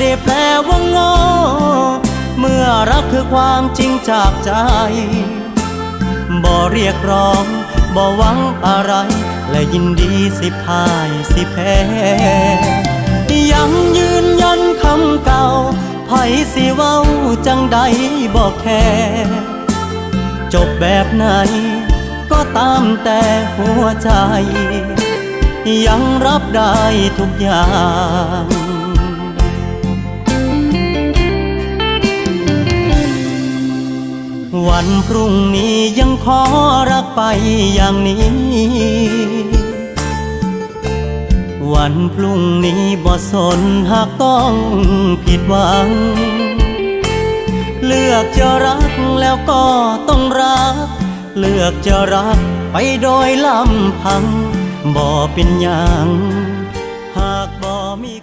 ได้แปลว่างอเมื่อรักคือความจริงจากใจ บ่เรียกร้อง บ่หวังอะไร และยินดีสิพ่ายสิแพ้ยังยืนยันคำเก่าไผสิเว้าจังใดบ่แค่จบแบบไหน ก็ตามแต่หัวใจ ยังรับได้ทุกอย่าง วันพรุ่งนี้ยังขอรักไปอย่างนี้ วันพรุ่งนี้บ่สนหากต้องผิดหวัง เลือกจะรักแล้วก็ต้องรัก เลือกจะรักไปโดยลำพัง บ่เป็นอย่าง หากบ่มี